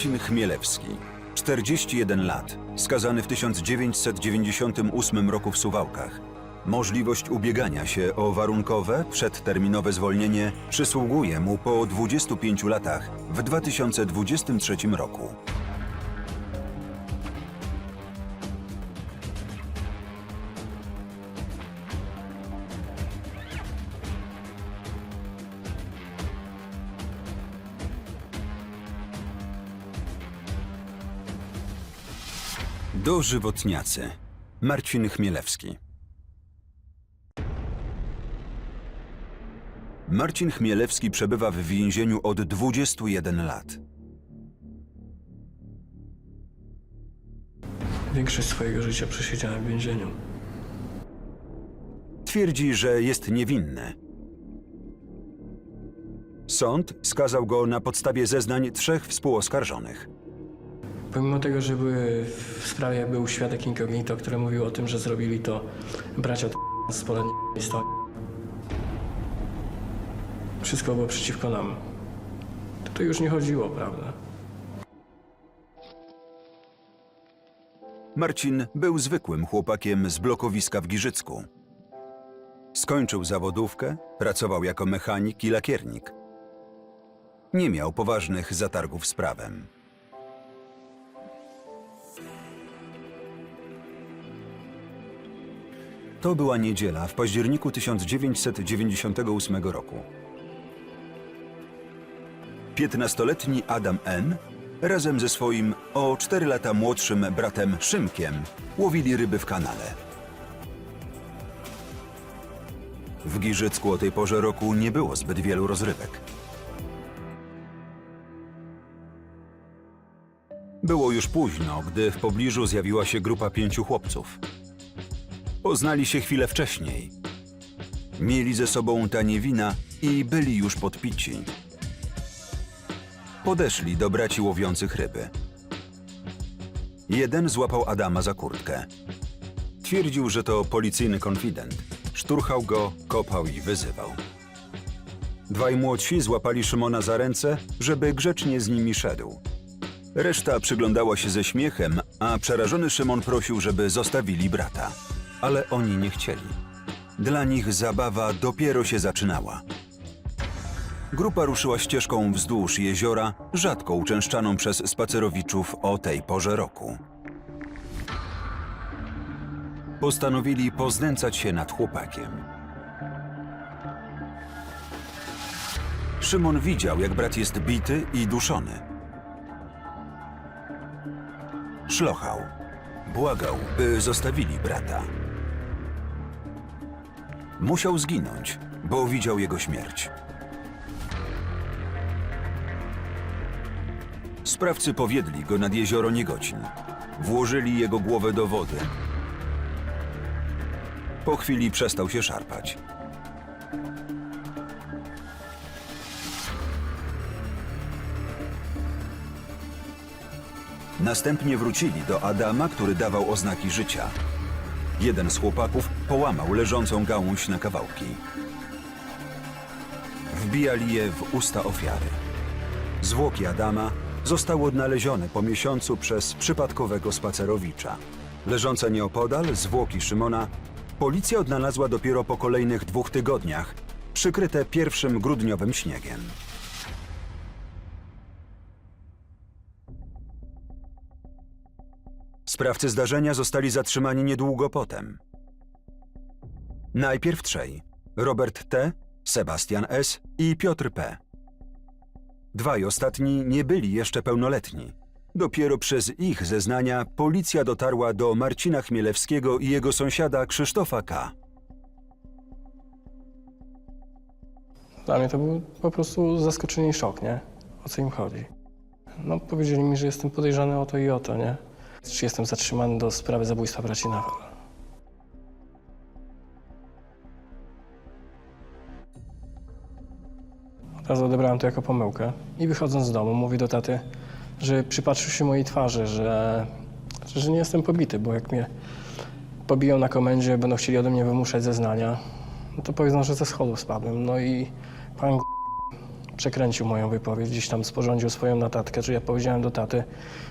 Marcin Chmielewski, 41 lat, skazany w 1998 roku w Suwałkach. Możliwość ubiegania się o warunkowe, przedterminowe zwolnienie przysługuje mu po 25 latach w 2023 roku. Dożywotniacy. Marcin Chmielewski. Marcin Chmielewski przebywa w więzieniu od 21 lat. Większość swojego życia przesiedziałem w więzieniu. Twierdzi, że jest niewinny. Sąd skazał go na podstawie zeznań trzech współoskarżonych. Pomimo tego, że były w sprawie był świadek incognito, który mówił o tym, że zrobili to bracia z pola i sto. Wszystko było przeciwko nam. To, to już nie chodziło, prawda? Marcin był zwykłym chłopakiem z blokowiska w Giżycku. Skończył zawodówkę, pracował jako mechanik i lakiernik. Nie miał poważnych zatargów z prawem. To była niedziela w październiku 1998 roku. 15-letni Adam N. razem ze swoim o 4 lata młodszym bratem Szymkiem łowili ryby w kanale. W Giżycku o tej porze roku nie było zbyt wielu rozrywek. Było już późno, gdy w pobliżu zjawiła się grupa pięciu chłopców. Poznali się chwilę wcześniej. Mieli ze sobą tanie wina i byli już podpici. Podeszli do braci łowiących ryby. Jeden złapał Adama za kurtkę. Twierdził, że to policyjny konfident. Szturchał go, kopał i wyzywał. Dwaj młodsi złapali Szymona za ręce, żeby grzecznie z nimi szedł. Reszta przyglądała się ze śmiechem, a przerażony Szymon prosił, żeby zostawili brata. Ale oni nie chcieli. Dla nich zabawa dopiero się zaczynała. Grupa ruszyła ścieżką wzdłuż jeziora, rzadko uczęszczaną przez spacerowiczów o tej porze roku. Postanowili poznęcać się nad chłopakiem. Szymon widział, jak brat jest bity i duszony. Szlochał. Błagał, by zostawili brata. Musiał zginąć, bo widział jego śmierć. Sprawcy powiedli go nad jezioro Niegocin. Włożyli jego głowę do wody. Po chwili przestał się szarpać. Następnie wrócili do Adama, który dawał oznaki życia. Jeden z chłopaków połamał leżącą gałąź na kawałki. Wbijali je w usta ofiary. Zwłoki Adama zostały odnalezione po miesiącu przez przypadkowego spacerowicza. Leżące nieopodal zwłoki Szymona policja odnalazła dopiero po kolejnych dwóch tygodniach, przykryte pierwszym grudniowym śniegiem. Sprawcy zdarzenia zostali zatrzymani niedługo potem. Najpierw trzej: Robert T., Sebastian S. i Piotr P. Dwaj ostatni nie byli jeszcze pełnoletni. Dopiero przez ich zeznania policja dotarła do Marcina Chmielewskiego i jego sąsiada Krzysztofa K. Dla mnie to był po prostu zaskoczenie i szok, nie? O co im chodzi? No, powiedzieli mi, że jestem podejrzany o to i o to, nie? Czy jestem zatrzymany do sprawy zabójstwa braci Nawal. Od razu odebrałem to jako pomyłkę i wychodząc z domu mówię do taty, że przypatrzył się mojej twarzy, że, że nie jestem pobity, bo jak mnie pobiją na komendzie, będą chcieli ode mnie wymuszać zeznania, no to powiedzą, że ze schodów spadłem. No i pan przekręcił moją wypowiedź, gdzieś tam sporządził swoją notatkę, że ja powiedziałem do taty,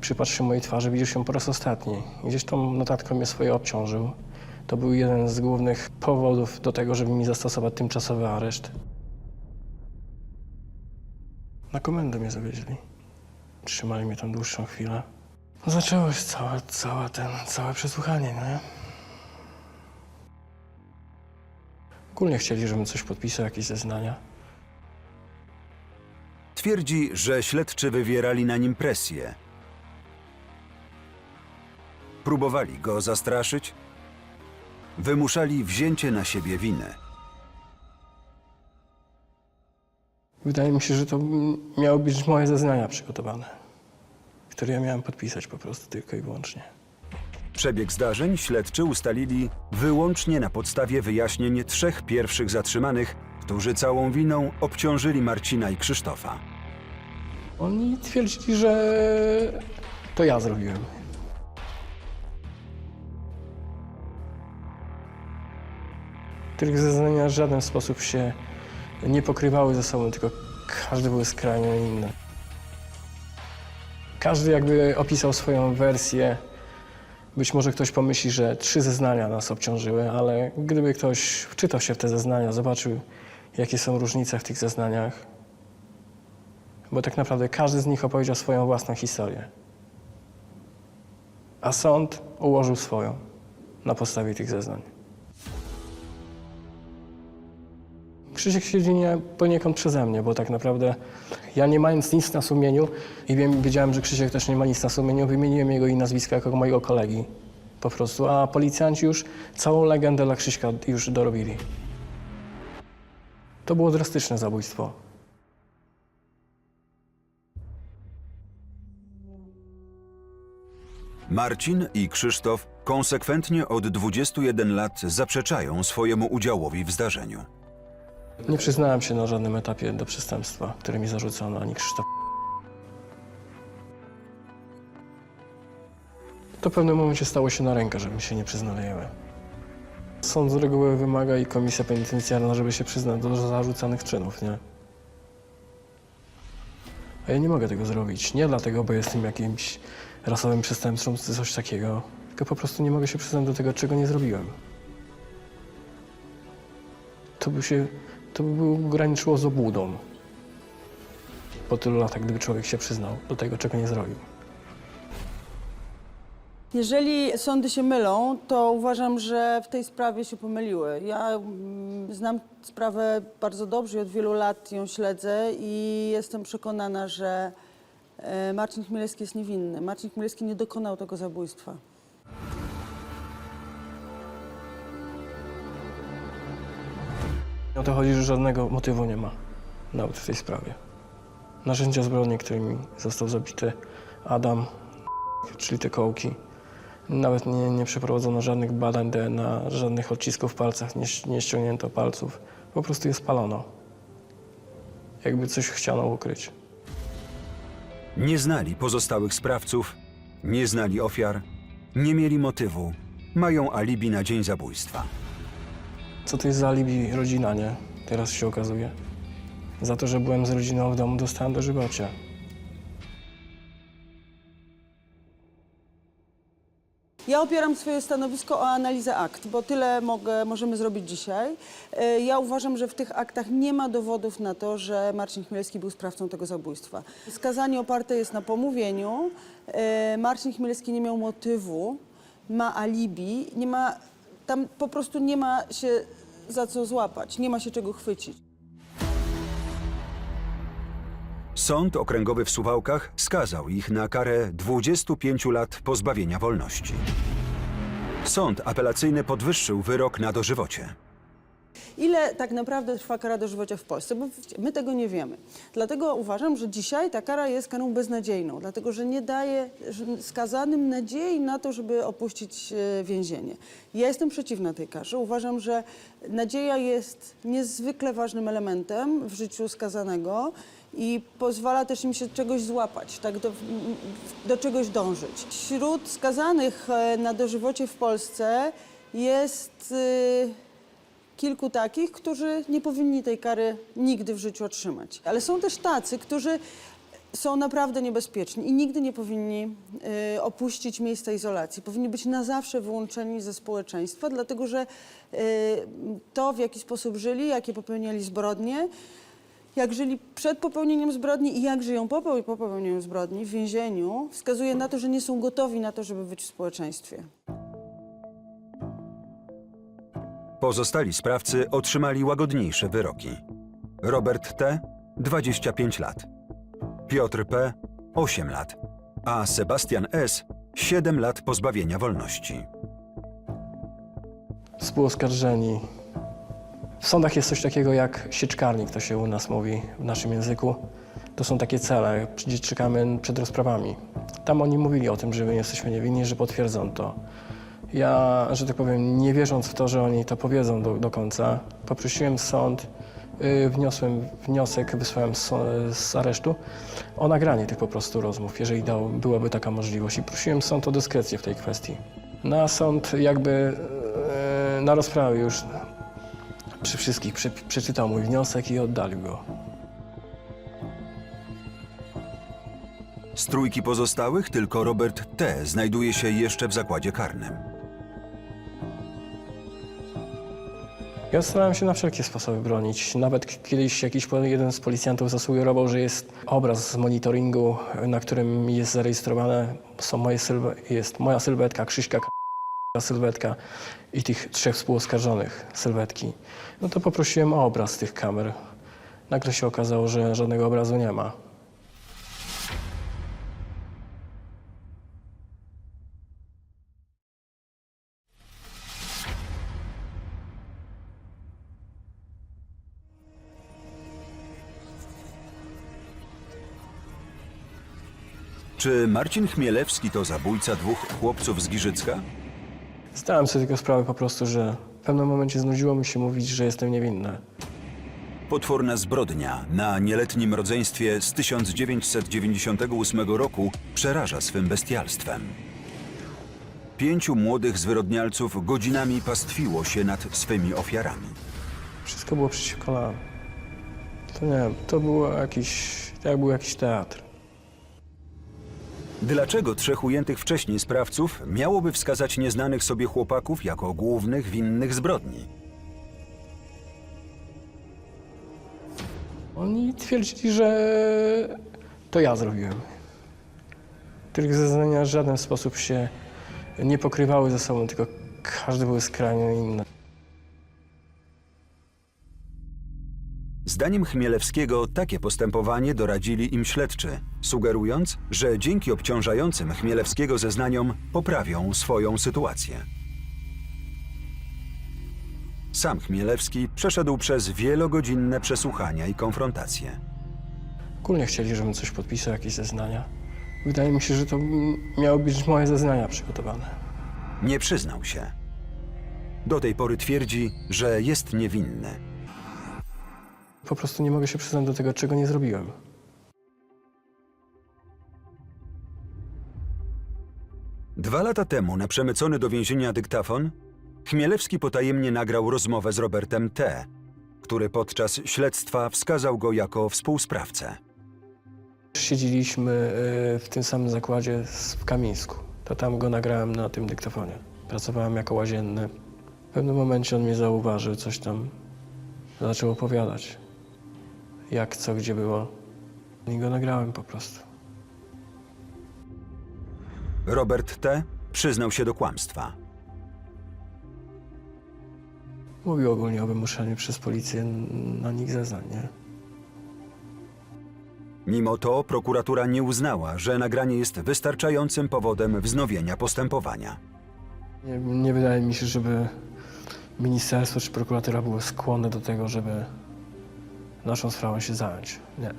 przypatrz się mojej twarzy, widzisz ją po raz ostatni. Gdzieś tą notatką mnie swoje obciążył. To był jeden z głównych powodów do tego, żeby mi zastosować tymczasowy areszt. Na komendę mnie zawieźli. Trzymali mnie tam dłuższą chwilę. Zaczęło się całe, całe, ten, całe przesłuchanie, nie? Ogólnie chcieli, żebym coś podpisał, jakieś zeznania. Twierdzi, że śledczy wywierali na nim presję. Próbowali go zastraszyć, wymuszali wzięcie na siebie winy. Wydaje mi się, że to miały być moje zeznania przygotowane, które ja miałem podpisać po prostu tylko i wyłącznie. Przebieg zdarzeń śledczy ustalili wyłącznie na podstawie wyjaśnień trzech pierwszych zatrzymanych, którzy całą winą obciążyli Marcina i Krzysztofa. Oni twierdzili, że to ja zrobiłem. Których zeznania w żaden sposób się nie pokrywały ze sobą, tylko każdy był skrajnie inny. Każdy jakby opisał swoją wersję. Być może ktoś pomyśli, że trzy zeznania nas obciążyły, ale gdyby ktoś wczytał się w te zeznania, zobaczył, jakie są różnice w tych zeznaniach, bo tak naprawdę każdy z nich opowiedział swoją własną historię. A sąd ułożył swoją na podstawie tych zeznań. Krzysiek siedzi nie, poniekąd przeze mnie, bo tak naprawdę ja nie mając nic na sumieniu i wiem, wiedziałem, że Krzysiek też nie ma nic na sumieniu, wymieniłem jego i nazwiska jako mojego kolegi. Po prostu, a policjanci już całą legendę dla Krzyśka już dorobili. To było drastyczne zabójstwo. Marcin i Krzysztof konsekwentnie od 21 lat zaprzeczają swojemu udziałowi w zdarzeniu. Nie przyznałem się na żadnym etapie do przestępstwa, które mi zarzucono, ani Krzysztof. To w pewnym momencie stało się na rękę, żeby się nie przyznawajemy. Sąd z reguły wymaga i komisja penitencjarna, żeby się przyznać do zarzucanych czynów, nie? A ja nie mogę tego zrobić. Nie dlatego, bo jestem jakimś rasowym przestępcą czy coś takiego, tylko po prostu nie mogę się przyznać do tego, czego nie zrobiłem. To by się, to by było graniczyło z obłudą. Po tylu latach, gdyby człowiek się przyznał do tego, czego nie zrobił. Jeżeli sądy się mylą, to uważam, że w tej sprawie się pomyliły. Ja mm, znam sprawę bardzo dobrze i od wielu lat ją śledzę i jestem przekonana, że e, Marcin Chmielewski jest niewinny. Marcin Chmielewski nie dokonał tego zabójstwa. O to chodzi, że żadnego motywu nie ma nawet w tej sprawie. Narzędzia zbrodni, którymi został zabity Adam, czyli te kołki, nawet nie, nie przeprowadzono żadnych badań DNA, żadnych odcisków w palcach, nie, nie ściągnięto palców. Po prostu je spalono. Jakby coś chciano ukryć. Nie znali pozostałych sprawców, nie znali ofiar, nie mieli motywu, mają alibi na dzień zabójstwa. Co to jest za alibi rodzina, nie? Teraz się okazuje. Za to, że byłem z rodziną w domu, dostałem dożywocie. Ja opieram swoje stanowisko o analizę akt, bo tyle mogę, możemy zrobić dzisiaj. E, Ja uważam, że w tych aktach nie ma dowodów na to, że Marcin Chmielewski był sprawcą tego zabójstwa. Skazanie oparte jest na pomówieniu. E, Marcin Chmielewski nie miał motywu, ma alibi, nie ma, tam po prostu nie ma się za co złapać, nie ma się czego chwycić. Sąd okręgowy w Suwałkach skazał ich na karę 25 lat pozbawienia wolności. Sąd apelacyjny podwyższył wyrok na dożywocie. Ile tak naprawdę trwa kara dożywocia w Polsce? Bo my tego nie wiemy. Dlatego uważam, że dzisiaj ta kara jest karą beznadziejną, dlatego że nie daje skazanym nadziei na to, żeby opuścić e, więzienie. Ja jestem przeciwna tej karze. Uważam, że nadzieja jest niezwykle ważnym elementem w życiu skazanego i pozwala też im się czegoś złapać, tak do, do czegoś dążyć. Wśród skazanych e, na dożywocie w Polsce jest... y, kilku takich, którzy nie powinni tej kary nigdy w życiu otrzymać. Ale są też tacy, którzy są naprawdę niebezpieczni i nigdy nie powinni y, opuścić miejsca izolacji. Powinni być na zawsze wyłączeni ze społeczeństwa, dlatego że y, to, w jaki sposób żyli, jakie popełniali zbrodnie, jak żyli przed popełnieniem zbrodni i jak żyją po popeł- po popełnieniu zbrodni w więzieniu, wskazuje na to, że nie są gotowi na to, żeby być w społeczeństwie. Pozostali sprawcy otrzymali łagodniejsze wyroki. Robert T. 25 lat, Piotr P. 8 lat, a Sebastian S. 7 lat pozbawienia wolności. Współoskarżeni. W sądach jest coś takiego jak sieczkarnik, to się u nas mówi w naszym języku. To są takie cele, gdzie czekamy przed rozprawami. Tam oni mówili o tym, że my jesteśmy niewinni, że potwierdzą to. Ja, że tak powiem, nie wierząc w to, że oni to powiedzą do, do końca, poprosiłem sąd, yy, wniosłem wniosek, wysłałem z, aresztu o nagranie tych po prostu rozmów, jeżeli dał, byłaby taka możliwość. I prosiłem sąd o dyskrecję w tej kwestii. Na sąd jakby yy, na rozprawie już przy wszystkich prze, przeczytał mój wniosek i oddalił go. Z trójki pozostałych tylko Robert T. znajduje się jeszcze w zakładzie karnym. Ja starałem się na wszelkie sposoby bronić. Nawet kiedyś jakiś jeden z policjantów zasugerował, że jest obraz z monitoringu, na którym jest zarejestrowane, są moje sylwe, jest moja sylwetka, Krzyśka sylwetka i tych trzech współoskarżonych sylwetki. No to poprosiłem o obraz tych kamer. Nagle się okazało, że żadnego obrazu nie ma. Czy Marcin Chmielewski to zabójca dwóch chłopców z Giżycka? Zdałem sobie tylko sprawę po prostu, że w pewnym momencie znudziło mi się mówić, że jestem niewinny. Potworna zbrodnia na nieletnim rodzeństwie z 1998 roku przeraża swym bestialstwem. Pięciu młodych zwyrodnialców godzinami pastwiło się nad swymi ofiarami. Wszystko było przeciwko nam. To nie wiem, to było jakiś, jak był jakiś teatr. Dlaczego trzech ujętych wcześniej sprawców miałoby wskazać nieznanych sobie chłopaków jako głównych winnych zbrodni? Oni twierdzili, że to ja zrobiłem. Których zeznania w żaden sposób się nie pokrywały ze sobą, tylko każdy był skrajnie inny. Zdaniem Chmielewskiego takie postępowanie doradzili im śledczy, sugerując, że dzięki obciążającym Chmielewskiego zeznaniom poprawią swoją sytuację. Sam Chmielewski przeszedł przez wielogodzinne przesłuchania i konfrontacje. Ogólnie chcieli, żebym coś podpisał, jakieś zeznania. Wydaje mi się, że to miały być moje zeznania przygotowane. Nie przyznał się. Do tej pory twierdzi, że jest niewinny. Po prostu nie mogę się przyznać do tego, czego nie zrobiłem. Dwa lata temu na przemycony do więzienia dyktafon Chmielewski potajemnie nagrał rozmowę z Robertem T., który podczas śledztwa wskazał go jako współsprawcę. Siedzieliśmy y, w tym samym zakładzie s- w Kamińsku. To tam go nagrałem na tym dyktafonie. Pracowałem jako łazienny. W pewnym momencie on mnie zauważył, coś tam zaczął opowiadać. Jak, co, gdzie było. I go nagrałem po prostu. Robert T. przyznał się do kłamstwa. Mówił ogólnie o wymuszaniu przez policję na nich zeznań, nie? Mimo to prokuratura nie uznała, że nagranie jest wystarczającym powodem wznowienia postępowania. Nie, nie wydaje mi się, żeby ministerstwo czy prokuratura były skłonne do tego, żeby naszą sprawą się zająć. Nie.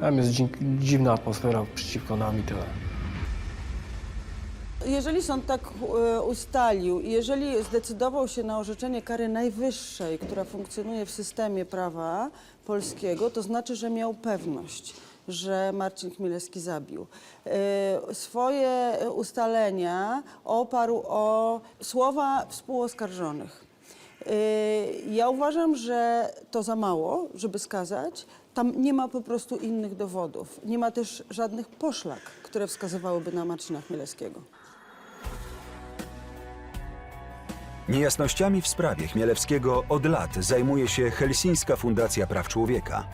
Tam jest dzi- dziwna atmosfera przeciwko nam i tyle. Jeżeli sąd tak e, ustalił i jeżeli zdecydował się na orzeczenie kary najwyższej, która funkcjonuje w systemie prawa polskiego, to znaczy, że miał pewność, że Marcin Chmielewski zabił. E, Swoje ustalenia oparł o słowa współoskarżonych. Yy, Ja uważam, że to za mało, żeby skazać. Tam nie ma po prostu innych dowodów. Nie ma też żadnych poszlak, które wskazywałyby na Marcina Chmielewskiego. Niejasnościami w sprawie Chmielewskiego od lat zajmuje się Helsińska Fundacja Praw Człowieka.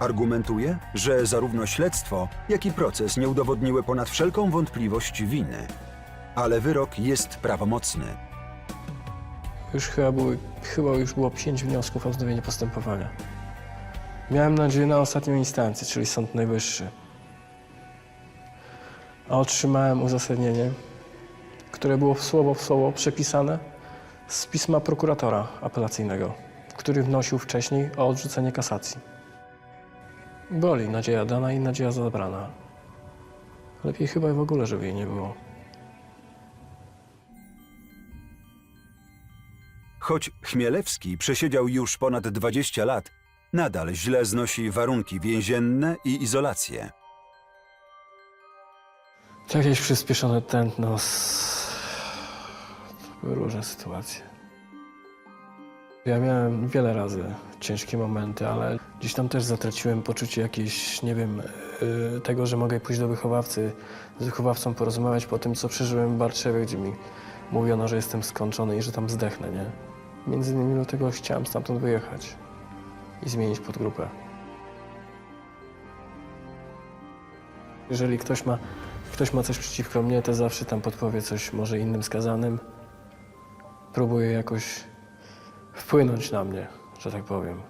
Argumentuje, że zarówno śledztwo, jak i proces nie udowodniły ponad wszelką wątpliwość winy. Ale wyrok jest prawomocny. Już chyba, były, chyba już było pięć wniosków o wznowienie postępowania. Miałem nadzieję na ostatnią instancję, czyli Sąd Najwyższy. A otrzymałem uzasadnienie, które było słowo w słowo przepisane z pisma prokuratora apelacyjnego, który wnosił wcześniej o odrzucenie kasacji. Boli nadzieja dana i nadzieja zabrana. Lepiej chyba w ogóle, żeby jej nie było. Choć Chmielewski przesiedział już ponad 20 lat, nadal źle znosi warunki więzienne i izolację. To jakieś przyspieszone tętno. s- To były różne sytuacje. Ja miałem wiele razy ciężkie momenty, ale gdzieś tam też zatraciłem poczucie jakieś, nie wiem, yy, tego, że mogę pójść do wychowawcy, z wychowawcą porozmawiać po tym, co przeżyłem w Barczewie, gdzie mi mówiono, że jestem skończony i że tam zdechnę, nie? Między innymi dlatego chciałem stamtąd wyjechać i zmienić podgrupę. Jeżeli ktoś ma, ktoś ma coś przeciwko mnie, to zawsze tam podpowie coś może innym skazanym. Próbuje jakoś wpłynąć na mnie, że tak powiem.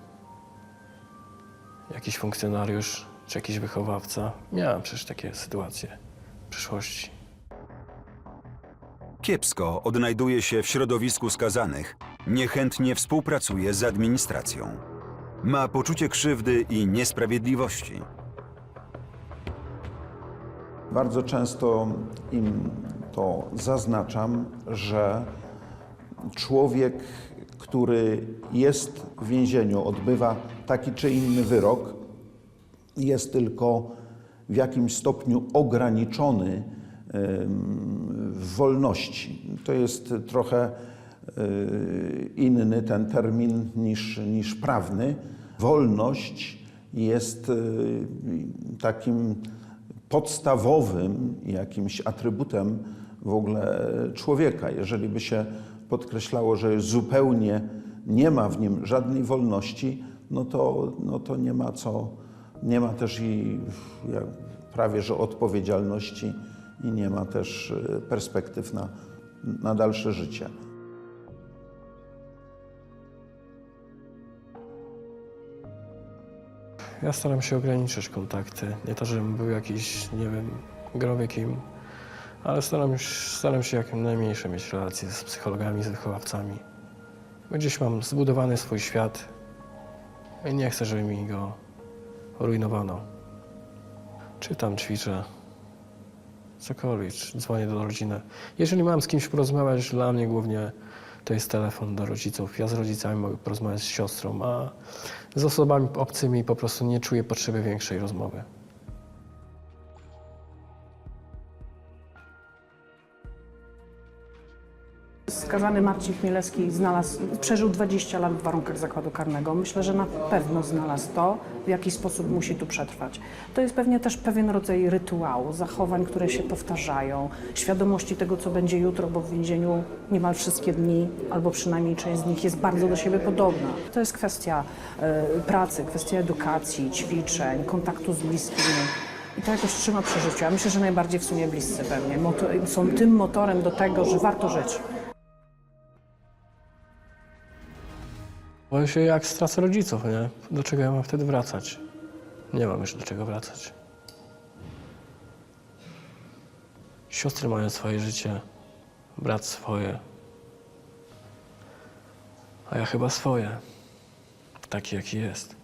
Jakiś funkcjonariusz czy jakiś wychowawca. Miałem przecież takie sytuacje w przyszłości. Kiepsko odnajduje się w środowisku skazanych, niechętnie współpracuje z administracją. Ma poczucie krzywdy i niesprawiedliwości. Bardzo często im to zaznaczam, że człowiek, który jest w więzieniu, odbywa taki czy inny wyrok, jest tylko w jakimś stopniu ograniczony w wolności. To jest trochę inny ten termin niż, niż prawny. Wolność jest y, takim podstawowym jakimś atrybutem w ogóle człowieka. Jeżeli by się podkreślało, że zupełnie nie ma w nim żadnej wolności, no to, no to nie ma co, nie ma też i prawie że odpowiedzialności i nie ma też e, perspektyw na, na dalsze życie. Ja staram się ograniczyć kontakty. Nie to, żebym był jakiś, nie wiem, grobikiem, ale staram, staram się jak najmniejsze mieć relacje z psychologami, z wychowawcami. Gdzieś mam zbudowany swój świat i nie chcę, żeby mi go rujnowano. Czytam, ćwiczę, cokolwiek, dzwonię do rodziny. Jeżeli mam z kimś porozmawiać, dla mnie głównie to jest telefon do rodziców. Ja z rodzicami mogę porozmawiać z siostrą, a z osobami obcymi po prostu nie czuję potrzeby większej rozmowy. Skazany Marcin Chmielewski znalazł, przeżył 20 lat w warunkach zakładu karnego. Myślę, że na pewno znalazł to, w jaki sposób musi tu przetrwać. To jest pewnie też pewien rodzaj rytuału, zachowań, które się powtarzają, świadomości tego, co będzie jutro, bo w więzieniu niemal wszystkie dni, albo przynajmniej część z nich jest bardzo do siebie podobna. To jest kwestia e, pracy, kwestia edukacji, ćwiczeń, kontaktu z bliskimi. I to jakoś trzyma przy życiu. Ja myślę, że najbardziej w sumie bliscy pewnie. Są tym motorem do tego, że warto żyć. Boję się, jak stracę rodziców, nie? Do czego ja mam wtedy wracać? Nie mam już do czego wracać. Siostry mają swoje życie, brat swoje. A ja chyba swoje. Taki, jaki jest.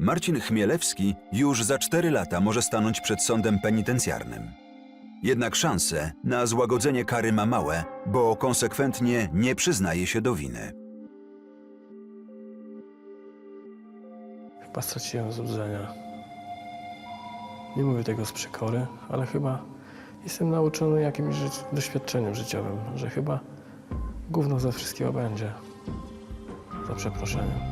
Marcin Chmielewski już za cztery lata może stanąć przed sądem penitencjarnym. Jednak szanse na złagodzenie kary ma małe, bo konsekwentnie nie przyznaje się do winy. Chyba straciłem złudzenia. Nie mówię tego z przekory, ale chyba Jestem nauczony jakimś żyć, doświadczeniem życiowym, że chyba gówno ze wszystkiego będzie. Za przeproszeniem.